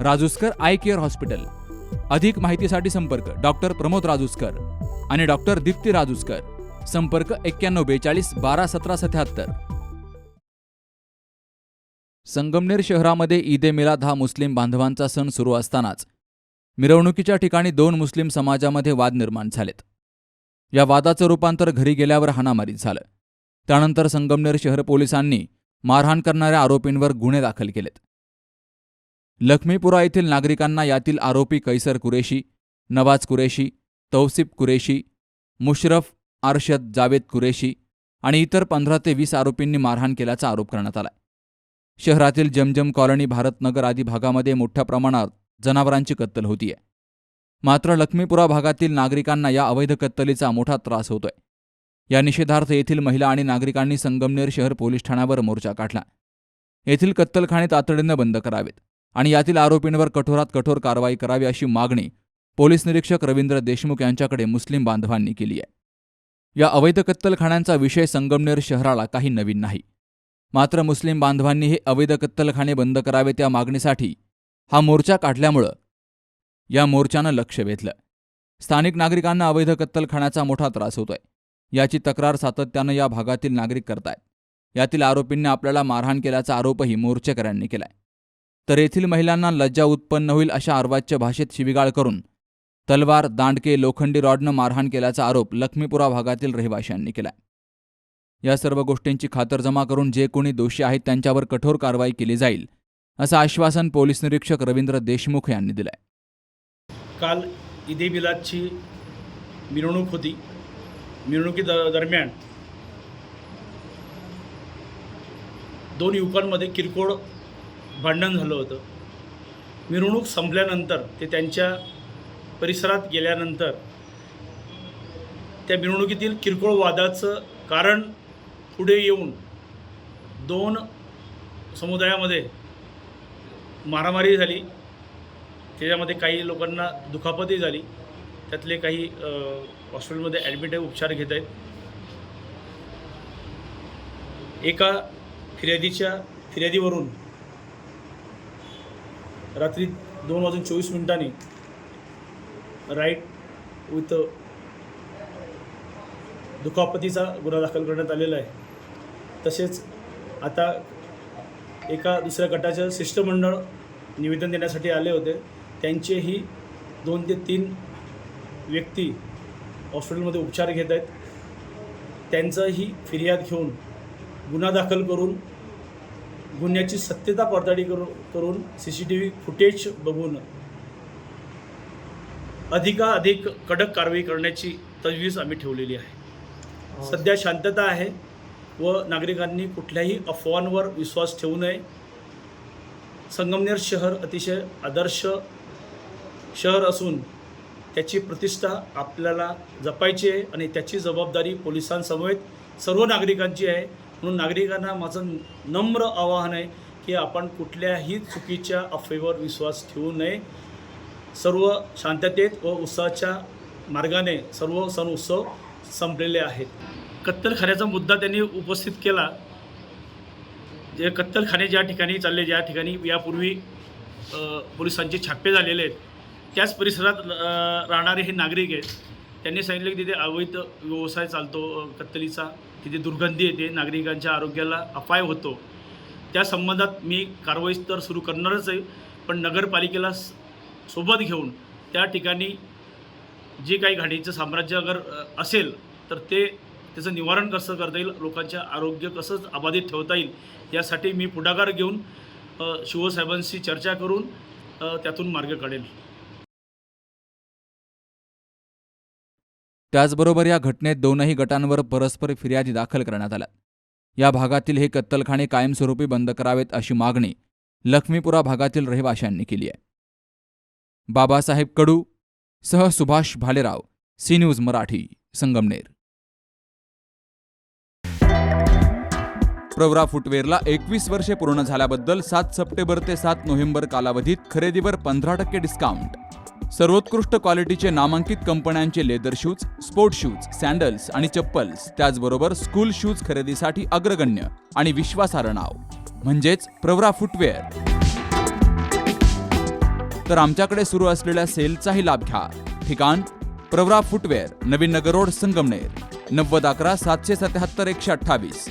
Rajuskar eye care hospital. अधिक माहितीसाठी संपर्क डॉक्टर प्रमोद राजूस्कर आणि डॉक्टर दीप्ती राजूस्कर. संपर्क एक्क्याण्णव बेचाळीस बारा सतरा सत्याहत्तर. संगमनेर शहरामध्ये ईद ए मिलाद हा मुस्लिम बांधवांचा सण सुरू असतानाच मिरवणुकीच्या ठिकाणी दोन मुस्लिम समाजामध्ये वाद निर्माण झालेत. या वादाचं रूपांतर घरी गेल्यावर हाणामारीत झालं. त्यानंतर संगमनेर शहर पोलिसांनी मारहाण करणाऱ्या आरोपींवर गुन्हे दाखल केलेत. लक्ष्मीपुरा येथील नागरिकांना यातील आरोपी कैसर कुरेशी नवाज कुरेशी तौसिफ कुरेशी मुशरफ आरशद जावेद कुरेशी आणि इतर पंधरा ते वीस आरोपींनी मारहाण केल्याचा आरोप करण्यात आला शहरातील जमजम कॉलनी भारतनगर आदी भागामध्ये मोठ्या प्रमाणात जनावरांची कत्तल होतीये. मात्र लक्ष्मीपुरा भागातील नागरिकांना या अवैध कत्तलीचा मोठा त्रास होतोय. या निषेधार्थ येथील महिला आणि नागरिकांनी संगमनेर शहर पोलीस ठाण्यावर मोर्चा काढला. येथील कत्तलखाने तातडीनं बंद करावेत. आणि यातील आरोपींवर कठोरात कठोर कारवाई करावी अशी मागणी पोलीस निरीक्षक रवींद्र देशमुख यांच्याकडे मुस्लिम बांधवांनी केली आहे. या अवैध कत्तलखान्यांचा विषय संगमनेर शहराला काही नवीन नाही. मात्र मुस्लिम बांधवांनी हे अवैध कत्तलखाने बंद करावे त्या मागणीसाठी हा मोर्चा काढल्यामुळं या मोर्चानं लक्ष वेधलं. स्थानिक नागरिकांना अवैध कत्तलखान्याचा मोठा त्रास होतोय. याची तक्रार सातत्यानं या भागातील नागरिक करतायत. यातील आरोपींनी आपल्याला मारहाण केल्याचा आरोपही मोर्चेकऱ्यांनी केलाय. तर येथील महिलांना लज्जा उत्पन्न होईल अशा अर्वाच्य भाषेत शिविगाळ करून तलवार दांडके लोखंडी रॉडनं मारहाण केल्याचा आरोप लक्ष्मीपुरा भागातील रहिवाशांनी केला या सर्व गोष्टींची खातरजमा करून जे कोणी दोषी आहेत त्यांच्यावर कठोर कारवाई केली जाईल असं आश्वासन पोलीस निरीक्षक रवींद्र देशमुख यांनी दिलंय. काल ईदे मिलादची मिरवणूक होती. मिरवणुकी दरम्यान दोन युवकांमध्ये किरकोळ भांडण झालं होतं. मिरवणूक संपल्यानंतर ते त्यांच्या परिसरात गेल्यानंतर त्या मिरवणुकीतील किरकोळ वादाचं कारण पुढे येऊन दोन समुदायामध्ये मारामारी झाली. त्याच्यामध्ये काही लोकांना दुखापतही झाली. त्यातले काही हॉस्पिटलमध्ये ॲडमिट आहे उपचार घेत आहेत. एका फिर्यादीच्या फिर्यादीवरून रात्री दोन वाजून चोवीस मिनिटांनी राईट विथ दुखापतीचा गुन्हा दाखल करण्यात आलेला आहे. तसेच आता एका दुसऱ्या गटाचं शिष्टमंडळ निवेदन देण्यासाठी आले होते. त्यांचेही दोन ते तीन व्यक्ती हॉस्पिटलमध्ये उपचार घेत आहेत. त्यांचाही फिर्याद घेऊन गुन्हा दाखल करून गुन्ह्याची सत्यता पडताळी करू करून C C T V footage बघून अधिकाधिक कडक कारवाई करण्याची तजवीज आम्ही ठेवलेली आहे. सध्या शांतता आहे व नागरिकांनी कुठल्याही अफवांवर विश्वास ठेवू नये. संगमनेर शहर अतिशय आदर्श शहर असून त्याची प्रतिष्ठा आपल्याला जपायची आहे आणि त्याची जबाबदारी पोलिसांसमवेत सर्व नागरिकांची आहे. म्हणून नागरिकांना माझं नम्र आवाहन आहे की आपण कुठल्याही चुकीच्या अफवेवर विश्वास ठेवू नये. सर्व शांततेत व उत्साहाच्या मार्गाने सर्व सण उत्सव संपलेले आहेत. कत्तलखान्याचा मुद्दा त्यांनी उपस्थित केला. जे कत्तलखाने ज्या ठिकाणी चालले ज्या ठिकाणी यापूर्वी पोलिसांचे छापे झालेले आहेत त्याच परिसरात राहणारे हे नागरिक आहेत. त्यांनी सांगितलं की तिथे अवैध व्यवसाय चालतो कत्तलीचा. तिथे दुर्गंधी येते नागरिकांच्या आरोग्याला अपाय होतो. त्या संबंधात मी कारवाई तर सुरू करणारच आहे पण नगरपालिकेला स- सोबत घेऊन त्या ठिकाणी जे काही घाणीचं साम्राज्य अगर असेल तर ते त्याचं निवारण कसं करता येईल लोकांचे आरोग्य कसं अबाधित ठेवता येईल यासाठी मी पुढाकार घेऊन शिवसाहेबांशी चर्चा करून त्यातून मार्ग काढेल त्याचबरोबर या घटनेत दोनही गटांवर परस्पर फिर्यादी दाखल करण्यात आल्या. या भागातील हे कत्तलखाने कायमस्वरूपी बंद करावेत अशी मागणी लक्ष्मीपुरा भागातील रहिवाशांनी केली आहे. बाबासाहेब कडू सह सुभाष भालेराव सी न्यूज मराठी संगमनेर. प्रवरा फुटवेअरला एकवीस वर्षे पूर्ण झाल्याबद्दल सात सप्टेंबर ते सात नोव्हेंबर कालावधीत खरेदीवर पंधरा टक्के डिस्काउंट सर्वोत्कृष्ट क्वालिटीचे नामांकित कंपन्यांचे leather shoes sport shoes sandals आणि चप्पल्स त्याचबरोबर स्कूल शूज खरेदीसाठी अग्रगण्य आणि विश्वासार्ह नाव म्हणजेच प्रवरा फुटवेअर. तर आमच्याकडे सुरू असलेल्या सेलचाही लाभ घ्या. ठिकाण प्रवरा फुटवेअर नवीन नगर रोड संगमनेर नव्वद अकरा सातशे सत्याहत्तर एकशे अठ्ठावीस.